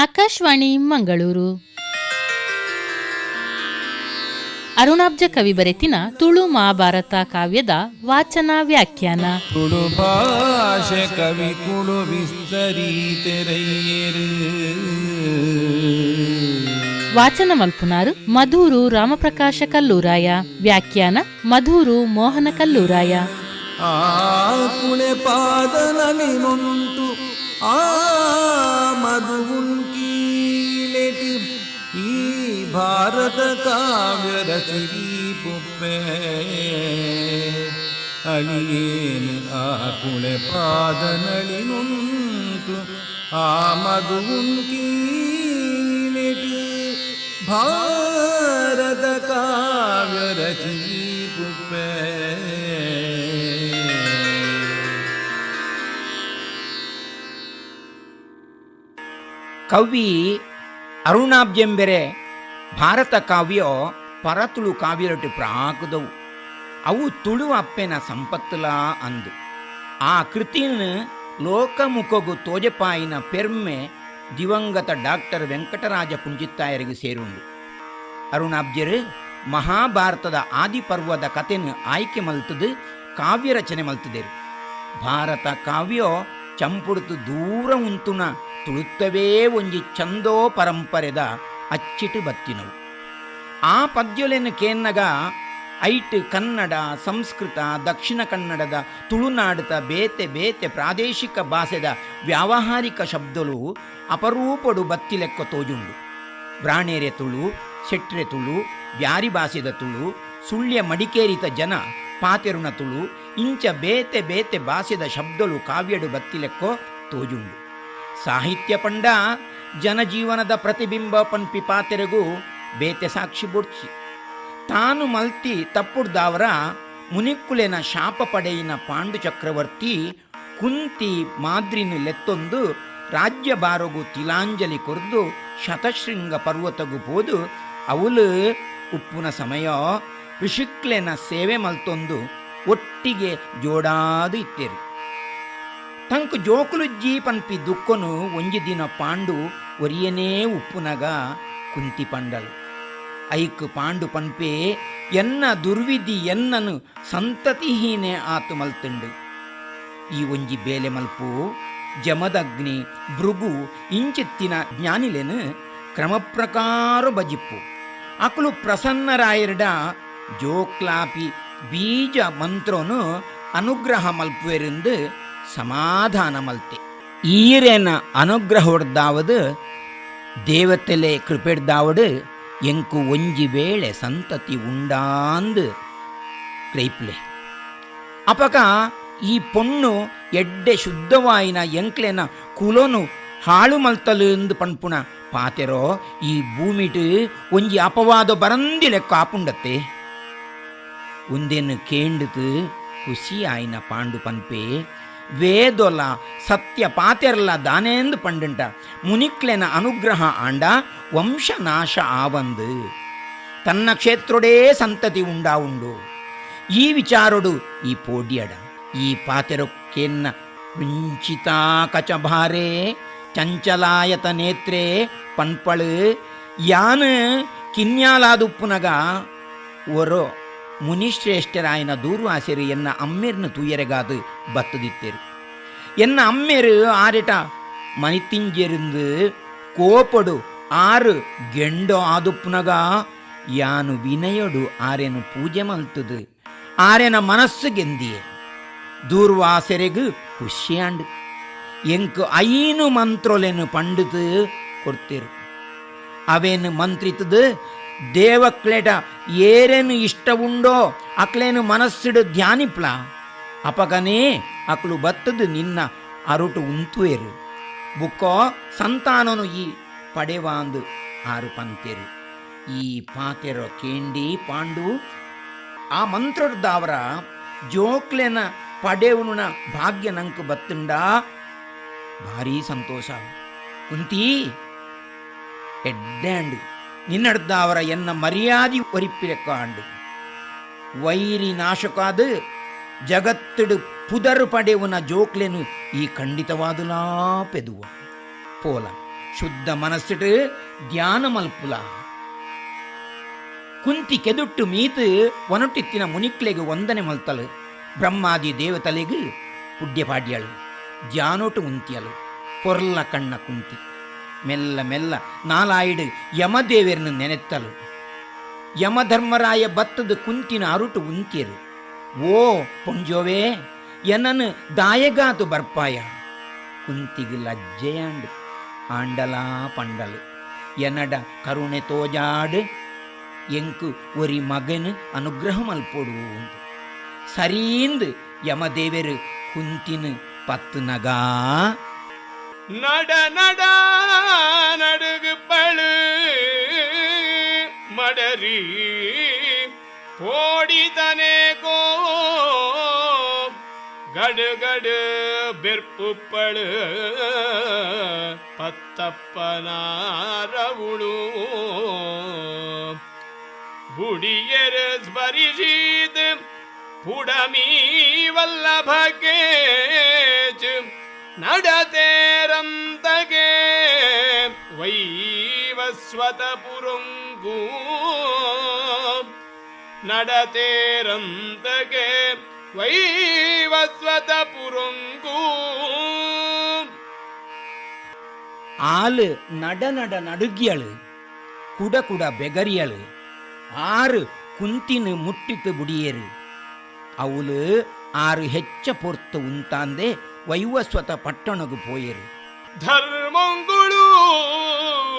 ಆಕಾಶವಾಣಿ ಮಂಗಳೂರು. ಅರುಣಾಬ್ಜ ಕವಿ ಬರೆತಿನ ತುಳು ಮಹಾಭಾರತ ಕಾವ್ಯದ ವಾಚನ ವ್ಯಾಖ್ಯಾನ. ತುಳು ಭಾಷೆ ಕವಿ ಕುಳು ವಾಚನ ಮಲ್ಪುನಾರು ಮಧೂರು ರಾಮಪ್ರಕಾಶ ಕಲ್ಲೂರಾಯ. ವ್ಯಾಖ್ಯಾನ ಮಧೂರು ಮೋಹನ ಕಲ್ಲೂರಾಯ. ಆ ಕುಳೆ ಭಾರತ ಕಾವ್ಯ ರಚಿ ಪುಪ್ಪೆ ಅಳಿಯೇನು ಆ ಕುಳೆ ಪಾದನಲಿ ನೊಂಟು ಆ ಮಧುಗುಂಕೀಲೆಟಿ ಭಾರತ ಕಾವ್ಯ ರಚಿ ಪುಪ್ಪೆ ಕವಿ ಅರುಣಾಬ್ಜೆಂಬೆರೆ ಭಾರತ ಕಾವ್ಯ ಪರತುಳು ಕಾವ್ಯರೊಟ್ಟು ಪ್ರಾಕುದವು. ಅವು ತುಳು ಅಪ್ಪೆನ ಸಂಪತ್ತುಲ ಅಂದು. ಆ ಕೃತಿನ ಲೋಕಮುಖಗು ತೋಜಪಾಯಿನ ಪೆರ್ಮೆ ದಿವಂಗತ ಡಾಕ್ಟರ್ ವೆಂಕಟರಾಜ ಪುಂಜಿತ್ತಾಯರಿಗೆ ಸೇರುಂಡು. ಅರುಣಾಬ್ಜರು, ಮಹಾಭಾರತದ ಆದಿಪರ್ವದ ಕಥೆನ ಆಯ್ಕೆ ಮಲ್ತದು ಕಾವ್ಯ ರಚನೆ ಮಲ್ತದೇರು. ಭಾರತ ಕಾವ್ಯ ಚಂಪುಡುತು ದೂರ ಉಂತುನ ತುಳುತ್ತವೇ ಒಂಜಿ ಚಂದೋ ಪರಂಪರೆದ ಅಚ್ಚಿಟ್ಟು ಬತ್ತಿನವು. ಆ ಪದ್ಯೊಲೆನ ಕೇನ್ನಗ ಐಟ್ ಕನ್ನಡ, ಸಂಸ್ಕೃತ, ದಕ್ಷಿಣ ಕನ್ನಡದ, ತುಳುನಾಡದ ಬೇತೆ ಬೇತೆ ಪ್ರಾದೇಶಿಕ ಭಾಷೆದ ವ್ಯಾವಹಾರಿಕ ಶಬ್ದಲು ಅಪರೂಪಡು ಬತ್ತಿಲೆಕ್ಕ ತೋಜುಂಡು. ಬ್ರಾಣೇರೆ ತುಳು, ಶೆಟ್ರೆ ತುಳು, ಬ್ಯಾರಿ ಭಾಷೆದ ತುಳು, ಸುಳ್ಯ ಮಡಿಕೇರಿತ ಜನ, ಪಾತೆರುಣ ತುಳು, ಇಂಚ ಬೇತೆ ಬೇತೆ ಭಾಷೆದ ಶಬ್ದಲು ಕಾವ್ಯಡು ಬತ್ತಿಲೆಕ್ಕೋ ತೋಜುಂಡು. ಸಾಹಿತ್ಯ ಪಂಡ ಜನಜೀವನದ ಪ್ರತಿಬಿಂಬ ಪನ್ಪಿ ಪಾತೆರೆಗೂ ಬೇತೆ ಸಾಕ್ಷಿ ಬುಡ್ಚಿ. ತಾನು ಮಲ್ತಿ ತಪ್ಪುಡ್ದಾವರ ಮುನಿಕುಲೆನ ಶಾಪ ಪಡೆಯಿನ ಪಾಂಡು ಚಕ್ರವರ್ತಿ ಕುಂತಿ ಮಾದ್ರಿನ ಲೆತ್ತೊಂದು ರಾಜ್ಯ ಬಾರಗು ತಿಲಾಂಜಲಿ ಕೊರ್ದು ಶತಶೃಂಗ ಪರ್ವತಗು ಹೋದು ಅವಳು ಉಪ್ಪುನ ಸಮಯ ಋಷಿಕ್ಲೆನ ಸೇವೆ ಮಲ್ತೊಂದು ಒಟ್ಟಿಗೆ ಜೋಡಾದು ಇತ್ತೇರು. ತಂಕು ಜೋಕುಲುಜ್ಜಿ ಪನ್ಪಿ ದುಕ್ಕನು ಒಂಜಿ ದಿನ ಪಾಂಡು ಒರಿಯನೇ ಉಪ್ಪುನಗ ಕುಂತಿ ಪಂಡಲು. ಐಕ್ ಪಾಂಡು ಪನ್ಪೆ ಎನ್ನ ದುರ್ವಿಧಿ ಎನ್ನನು ಸಂತತಿಹೀನೆ ಆತು ಮಲ್ತುಂಡು. ಈ ಒಂಜಿ ಬೇಲೆ ಮಲ್ಪು ಜಮದಗ್ನಿ ಭೃಗು ಇಂಚಿತ್ತಿನ ಜ್ಞಾನಿಲೆನು ಕ್ರಮಪ್ರಕಾರ ಬಜಿಪ್ಪು ಅಕುಲು ಪ್ರಸನ್ನರಾಯರ್ಡ ಜೋಕ್ಲಾಪಿ ಬೀಜ ಮಂತ್ರೋನು ಅನುಗ್ರಹ ಮಲ್ಪುವೆರಿಂದ ಸಮಾಧಾನ ಮಲ್ತೆ ಈರೇನ ಅನುಗ್ರಹ ಹೊಡೆದಾವದು ದೇವತೆಲೆ ಕೃಪೆಡ್ದಾವಡು, ಎಂಕು ಒಂಜಿ ವೇಳೆ ಸಂತತಿ ಉಂಡಾಂದು ಕ್ರೈಪ್ಲೆ. ಅಪಕ ಈ ಪೊಣ್ಣು ಎಡ್ಡೆ ಶುದ್ಧವಾಯಿನ ಎಂಕ್ಲೆನ ಕುಲೋನು ಹಾಳು ಮಲ್ತಲು ಪಣ್ಪುಣ ಪಾತೆರೋ, ಈ ಭೂಮಿಟು ಒಂಜಿ ಅಪವಾದ ಬರಂದಿ ಲೆಕ್ಕ ಆಪುಂಡತ್ತೆ ಒಂದೇನು ಕೇಂಡುತು ಖುಷಿ ಆಯ್ನ ಪಾಂಡು ಪನ್ಪೆ ವೇದೊಲ ಸತ್ಯ ಪಾತೆರ್ಲ ದಾನೇಂದು ಪಂಡುಂಟ. ಮುನಿಕ್ಲೆನ ಅನುಗ್ರಹ ಆಂಡ ವಂಶನಾಶ ಆವಂದು. ತನ್ನ ಕ್ಷೇತ್ರೊಡೇ ಸಂತತಿ ಉಂಡಾ ಉಂಡು. ಈ ವಿಚಾರೊಡು ಈ ಪೋಡಿಯಡ, ಈ ಪಾತೆರೊಕ್ಕೆನ್ನ ರುಂಚಿತಾ ಕಚಭಾರೆ, ಚಂಚಲಾಯತ ನೇತ್ರೆ, ಪನ್ಪಳು, ಯಾನ್ ಕಿನ್ಯಾಲಾದುಪ್ಪುನಗ ಒರೋ ಮುನಿಶ್ರೇಷ್ಠರ ಆಯ್ನ ದೂರು ಆಸೆರು ಎನ್ನ ಅಮ್ಮೆರ್ನ ತುಯರೆಗಾದು ಬತ್ತದಿತ್ತೇರು. ಎನ್ನ ಅಮ್ಮೆರು ಆರಿಟ ಮನಿತಿಂಜರಿಂದು ಕೋಪಡು ಆರು ಗೆಂಡ ಆದುಪ್ನಗ, ಯಾನು ವಿನಯಡು ಆರೆನು ಪೂಜೆ ಮಲ್ತದು, ಆರೆನ ಮನಸ್ಸು ಗೆಂದಿಯ. ದೂರ್ವ ಆಸೆರೆಗು ಖುಷಿಯಾಂಡ್ ಎಂಕ ಐನು ಮಂತ್ರೊಲೆನು ಪಂಡಿತು ಕೊಡ್ತೀರು. ಅವೇನು ಮಂತ್ರಿತದು ದೇವಕ್ಲೆಟ ಏರೇನು ಇಷ್ಟ ಉಂಡೋ ಅಕ್ಲೇನು ಮನಸ್ಸಿಡು ಧ್ಯಾನಿಪ್ಲ ಅಪಗನೇ ಅಕ್ಲು ಬತ್ತದು ನಿನ್ನ ಅರುಟು ಉಂತುವೆರು ಬುಕ್ಕೋ ಸಂತಾನನು ಈ ಪಡೆವಾಂದು ಆರು ಪಂತೆರು ಈ ಪಾತೆರೋ ಕೇಂಡಿ ಪಾಂಡು ಆ ಮಂತ್ರದಾವರ ಜೋಕ್ಲೆನ ಪಡೆವುನ ಭಾಗ್ಯ ನಂಕು ಬತ್ತುಂಡ ಭಾರಿ ಸಂತೋಷ ಕುಂತಿ ಎಡ್ಡಾಂಡು ನಿನ್ನಡ್ದಾವರ ಎನ್ನ ಮರ್ಯಾದಿ ಒರಿಪಿಲೆಕ್ಕ ಕಾಂಡು. ವೈರಿ ನಾಶಕಾದ ಜಗತ್ತಿಡು ಪುದರು ಪಡೆವನ ಜೋಕ್ಲೆನು ಈ ಖಂಡಿತವಾದುಲಾ ಪೆದುವ. ಪೋಲ, ಶುದ್ಧ ಮನಸ್ಸಿಟ್ಟು ಧ್ಯಾನ ಮಲ್ಪುಲ. ಕುಂತಿ ಕೆದುಟ್ಟು ಮೀತು ಒನಟಿತ್ತಿನ ಮುನಿಕ್ಲೆಗೆ ವಂದನೆ ಮಲ್ತಲು. ಬ್ರಹ್ಮಾದಿ ದೇವತಲೆಗೆ ಪುಡ್ಯಪಾಡ್ಯಳು ಜಾನೋಟು ಉಂತಿಯಲು. ಪೊರ್ಲ ಕಣ್ಣ ಕುಂತಿ. ಮೆಲ್ಲ ಮೆಲ್ಲ ನಾಲಾಯಿಡು ಯಮದೇವರನ್ನು ನೆನೆತ್ತಲು. ಯಮಧರ್ಮರಾಯ ಬತ್ತದ ಕುಂತಿನ ಅರುಟು ಉಂತಿಯರು ಓ ಪೊಂಜೋವೇ, ಎನನು ದಾಯಗಾತು ಬರ್ಪಾಯ. ಕುಂತಿಗೆ ಲಜ್ಜೆಯಾಂಡು ಆಂಡಲಾ ಪಂಡಲು. ಎನಡ ಕರುಣೆ ತೋಜಾಡು, ಎಂಕು ಒರಿ ಮಗನು ಅನುಗ್ರಹ ಮಲ್ಪೊಡು ಸರೀಂದು ಯಮದೇವರು ಕುಂತಿನ ಪತ್ತು ನಗಾ நட நட நடுகு பழு மடரி. கோடிதனே கோ கடுகடு பிற்புப்பழு பத்தப்பனாரவுளு புடியரு ஸ்பரிஷீது புடமீ வல்லபகே நடதேரந்தகே வைவஸ்வதபுருங்கூ. நடதேரந்தகே வைவஸ்வதபுருங்கூ. ஆளு நட நட நடுகியலு குட குட பெகரியலு ஆறு ಕುಂತಿನ ಮುಟ್ಟಿಟ್ಟು ಬುಡಿಯೇರು ಅವಳು ಆರು ಹೆಚ್ಚ ಪೊರ್ತು ಉಂತಾಂದೆ ವೈವಸ್ವತ ಪಟ್ಟಣಗು ಪೋಯರು. ಧರ್ಮಂಗುಳು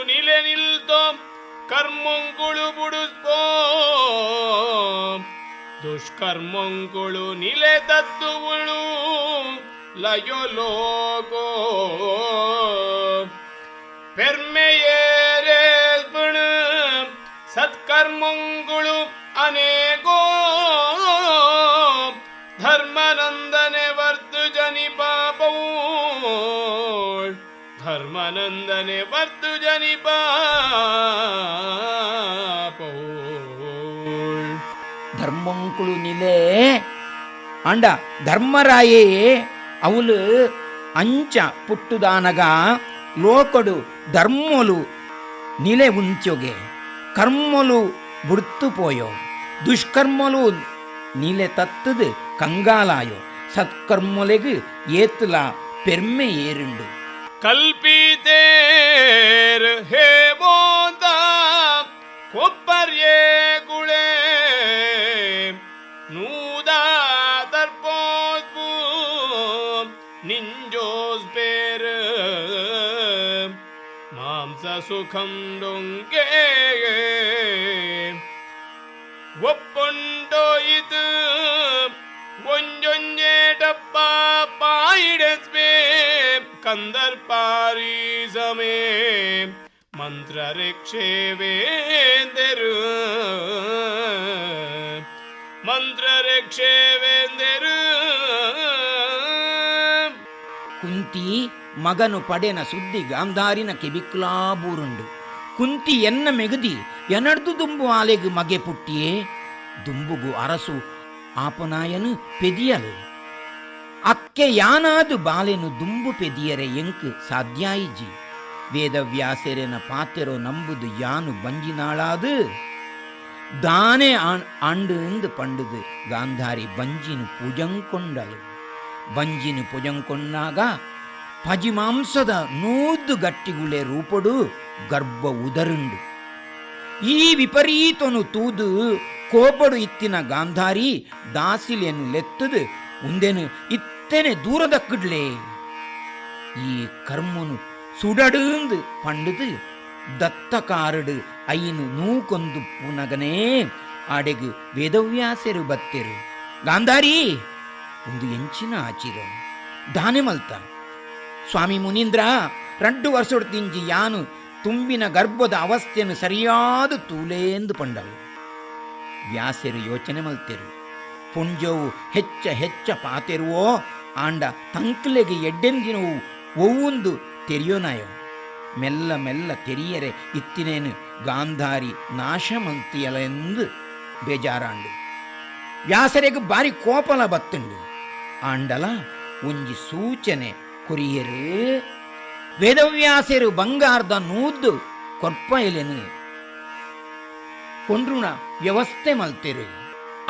ನಿಲೆ ನಿಲ್ತೋ, ಕರ್ಮಂಗುಳು ಬುಡುಸ್ಪೋ ದುಷ್ಕರ್ಮಂಗುಳು ನಿಲೆ ಲಯೋ ಲಯೊಲೋಕೋ ಪೆರ್ಮೆಯೇರೆ ಸತ್ಕರ್ಮಂಗುಳು ಅನೇಕೋ. ಧರ್ಮನಂದನೆ ವರ್ತು ಜನಿ ಪಾಪವು. ಧರ್ಮನಂದನೆ ವರ್ತು ಜನಿ ಪಾಪವು ಧರ್ಮಂಕುಳು ನಿಲೆ. ಅಂಡ ಧರ್ಮರಾಯೇ ಅವಳು ಅಂಚ ಪುಟ್ಟುದಾನಗ, ಲೋಕಡು ಧರ್ಮಲು ನಿಲೆ ಉಂತ್ಯೊಗೆ, ಕರ್ಮಲು ಬುಡ್ತು ಪೋಯೋ, ದುಷ್ಕರ್ಮಲು ನಿಲೆ ತತ್ತದು ಕಂಗಾಲಾಯೋ ಸತ್ಕರ್ಮಲೆಗು ಏತುಲ ಪೆರ್ಮೆ ಏರುಂಡು ಕಲ್ಪಿತೇರ್ ಹೇಮೋದ ಕೊಪ್ಪರ್ಯೇ ಗುಳೆ ನೂದ ತರ್ಪೋಸ್ಪು ನಿಂಜೋಸ್ ಪೇರ್ ಮಾಂಸ ಸುಖಂ ಡೊಂಗೆ ಒಪ್ಪುಂಡೋಯಿತು ಕಂದರ್ಪಾರೀಸಮೇ ಮಂತ್ರ ವೇಂದರು ಮಂತ್ರ ವೇಂದರು ಕುಂತಿ ಮಗನು ಪಡೆನ ಸುದ್ದಿ ಗಾಂಧಾರಿನ ಕೆಬಿಕ್ಲಾಬೂರುಂಡು ಕುಂತಿ ಎನ್ನ ಮೆಗದಿ ಎನಡ್ದು ದುಂಬು ಆಲೆಗು ಮಗೆ ಪುಟ್ಟಿಯೇ. ದುಂಬುಗು ಅರಸು ಆಪನಾಯನು ಪೆದಿಯಲು. ಅಕ್ಕೆ ಯಾನಾದು ಬಾಲೆನು ದುಂಬು ಪೆದಿಯರೆ ಎಂಕು ಸಾಧ್ಯಾಯಿಜಿ. ವೇದವ್ಯಾಸೆರೆನ ಪಾತೆರೋ ನಂಬುದು ಯಾನು ಬಂಜಿನಾಳಾದು? ದಾನೆ ಆಂಡು ಎಂದು ಪಂಡುದು ಗಾಂಧಾರಿ ಬಂಜಿನು ಪುಜಂಕೊಂಡಳು. ಬಂಜಿನು ಪುಜಂಕೊಂಡಾಗ ಪಜಿಮಾಂಸದ ನೂದು ಗಟ್ಟಿಗುಳೆ ರೂಪಡು ಗರ್ಭ ಉದರುಂಡು. ಈ ವಿಪರೀತನು ತೂದು ಕೋಪಡು ಇತ್ತಿನ ಗಾಂಧಾರಿ ದಾಸಿಲೆಯನ್ನು ಲೆತ್ತದು, ಉಂದೆನು ಇತ್ತೇನೆ ದೂರದಕ್ಕಿಡ್ಲೆ ಈ ಕರ್ಮನು ಸುಡಡುಂದು ಪಂಡದು ದತ್ತಕಾರಡು ಐನು ನೂಕೊಂದು ಪುನಗನೇ ಆಡೆಗು ವೇದವ್ಯಾಸರು ಬತ್ತೆರು. ಗಾಂಧಾರಿ, ಒಂದು ಎಂಚಿನ ಆಚಿರ. ದಾನೆ ಮಲ್ತ. ಸ್ವಾಮಿ ಮುನೀಂದ್ರ ರಡ್ಡು ವರ್ಷೊಡ್ತಿಂಜಿ ಯಾನು ತುಂಬಿನ ಗರ್ಭದ ಅವಸ್ಥೆಯನ್ನು ಸರಿಯಾದ ತೂಲೇಂದು ಪಂಡವು. ವ್ಯಾಸರು ಯೋಚನೆ ಮಲ್ತೆರು. ಪುಂಜವು ಹೆಚ್ಚ ಹೆಚ್ಚ ಪಾತೆರುವೋ ಆಂಡ ತಂಕ್ಲೆಗೆ ಎಡ್ಡೆಂದಿನವು ಒವ್ವೊಂದು ತೆರೆಯೋನಾಯೋ. ಮೆಲ್ಲ ಮೆಲ್ಲ ತೆರಿಯರೆ ಇತ್ತಿನೇನು ಗಾಂಧಾರಿ ನಾಶ ಎಂದು ಬೇಜಾರಾಂಡು. ವ್ಯಾಸರೆಗೆ ಬಾರಿ ಕೋಪಲ ಬತ್ತುಂಡು. ಆಂಡಲ ಒಂಜಿ ಸೂಚನೆ ಕೊರಿಯರು. ವೇದವ್ಯಾಸರು ಬಂಗಾರದ ನೂದ್ದು ಕೊರ್ಪ ಎಲೆನು. ಕೊಂಡ್ರುಣ ವ್ಯವಸ್ಥೆ ಮಲ್ತೆರು.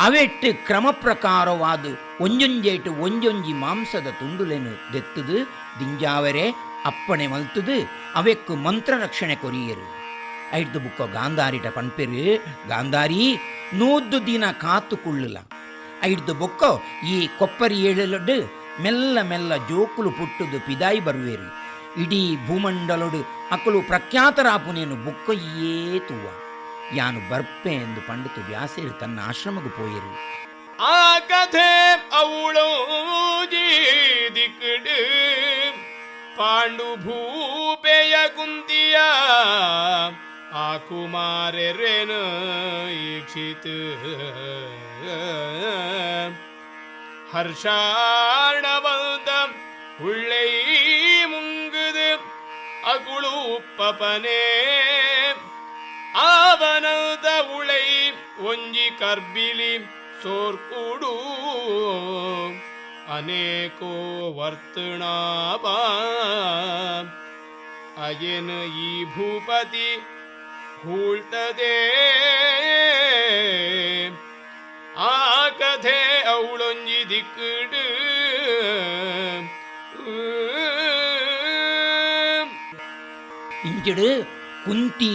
ಅವೆಟ್ಟು ಕ್ರಮ ಪ್ರಕಾರವಾದ ಒಂಜೊಂಜೇಟು ಒಂಜೊಂಜಿ ಮಾಂಸದ ತುಂಡುಲೆನು ದೆತ್ತದು, ದಿಂಜಾವರೆ ಅಪ್ಪಣೆ ಮಲ್ತದು, ಅವೆಕ್ಕು ಮಂತ್ರ ರಕ್ಷಣೆ ಕೊರಿಯರು. ಐಟ್ದು ಬುಕ್ಕ ಗಾಂಧಾರಿಟ ಪನ್ಪೆರು, ಗಾಂಧಾರಿ ನೂದ್ದು ದಿನ ಕಾತು ಕುಳ್ಳುಲ ಬುಕ್ಕ ಈ ಕೊಪ್ಪರಿ ಏಳಲೊಡು ಮೆಲ್ಲ ಮೆಲ್ಲ ಜೋಕುಲು ಪುಟ್ಟುದು ಪಿದಾಯಿ ಬರುವೇರು. ಇಡೀ ಭೂಮಂಡಲೊಡು ಅಕಲು ಪ್ರಖ್ಯಾತರಾಪುನೇನು ಬುಕ್ಕ ಏ ತುವ್ವ ಯಾನು ಬರ್ಪೆ ಎಂದು ಪಂಡಿತ ವ್ಯಾಸರು ತನ್ನ ಆಶ್ರಮಕ್ಕೆ ಪೋಯರು. ಆ ಕಥೆ ಅವಳು ದಿಕ್ಕಡು ಪಾಂಡು ಭೂಪೆಯ ಕುಂತಿಯ ಆ ಕುಮಾರರೇನು ಈಕ್ಷಿತ. ಹರ್ಷಾರ್ಣವಂತ ಉಳ್ಳೈ ಮುಂಗುದು ಅಗುಳು ಪಪನೆ ಅವನದ ಉಳೈ ಒಂಜಿ ಕರ್ಬಿಲಿ ಸೋರ್ಕುಡು ಅನೇಕೋ ವರ್ತಣಾಪ ಅಯನ ಈ ಭೂಪತಿ ಹೂಳ್ತದೆ ಆ ಕಥೆ ಅವಳೊಂಜಿ ದಿಕ್ಕಡು ಇಂಚಿಡು ಕುಂತಿ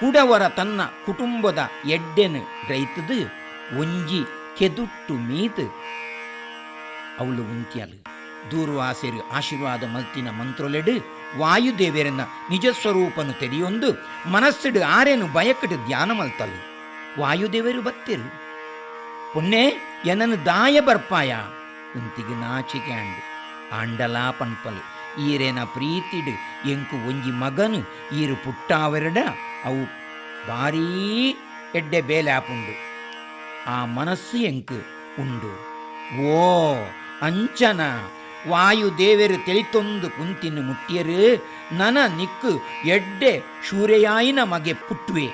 ಕುಡವರ ತನ್ನ ಕುಟುಂಬದ ಎಡ್ಡೆನು ರೈತದು ಒಂಜಿ ಕೆದುಟ್ಟು ಮೀದು ಅವಳು ಉಂತ್ಯಲು ದೂರ್ವಾಸೆರು ಆಶೀರ್ವಾದ ಮಲ್ತಿನ ಮಂತ್ರೊಲೆಡು ವಾಯುದೇವರನ್ನ ನಿಜ ಸ್ವರೂಪನು ತೆರೆಯೊಂದು ಮನಸ್ಸಿಡು ಆರೇನು ಬಯಕಡು ಧ್ಯಾನ ಮಲ್ತಲು ವಾಯುದೇವರು ಬತ್ತಿರು ಪುಣ್ಣೆ ಎನನು ದಾಯ ಬರ್ಪಾಯ? ಕುಂತಿಗೆ ನಾಚಿಕೆ ಅಂಡು ಆಂಡಲಾ ಪನ್ಪಲು, ಈರೇನ ಪ್ರೀತಿಡು, ಎಂಕು ಒಂಜಿ ಮಗನು, ಈರು ಪುಟ್ಟಾವರಡ? ಅವು ಭಾರೀ ಎಡ್ಡೆ ಬೇಲಾಪುಂಡು ಆ ಮನಸ್ಸು ಎಂಕು ಉಂಡು. ಓ, ಅಂಚನ ವಾಯುದೇವರು ತಿಳಿತೊಂದು ಕುಂತಿನ ಮುಟ್ಟಿಯರು, ನನ ನಿಕ್ಕು ಎಡ್ಡೆ ಶೂರೆಯಾಯಿನ ಮಗೆ ಪುಟ್ವೆ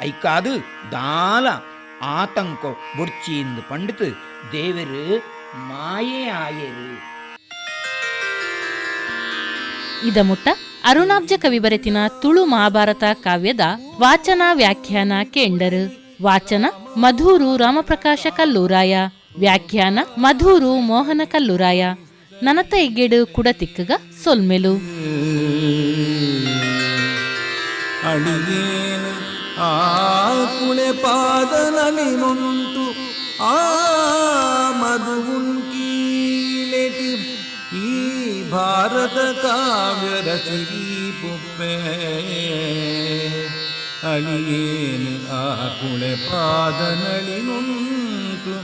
ಐಕಾದು ದಾಲ ಆತಂಕ ಬುಡ್ಚಿಯಿಂದ ಪಂಡಿತು ದೇವರು ಮಾಯೇ ಆಯರು. ಇದ ಮುಟ್ಟ ಅರುಣಾಬ್ಜ ಕವಿ ಬರೆತಿನ ತುಳು ಮಹಾಭಾರತ ಕಾವ್ಯದ ವಾಚನ ವ್ಯಾಖ್ಯಾನ ಕೇಂದರ್ ವಾಚನ ಮಧೂರು ರಾಮಪ್ರಕಾಶ ಕಲ್ಲೂರಾಯ. ವ್ಯಾಖ್ಯಾನ ಮಧೂರು ಮೋಹನ ಕಲ್ಲೂರಾಯ. ನನತ ಕೂಡ ತಿಕ್ಕಗ ಸೊಲ್ಮೆಲು. ಆ ಭಾರತ ಕಾವ್ಯ ರಚಗಿ ಪುಪ್ಪೆ ಅಳಿಯೇನು ಆ ಕುಳೆ ಪಾದನಲಿ ನೊಂತು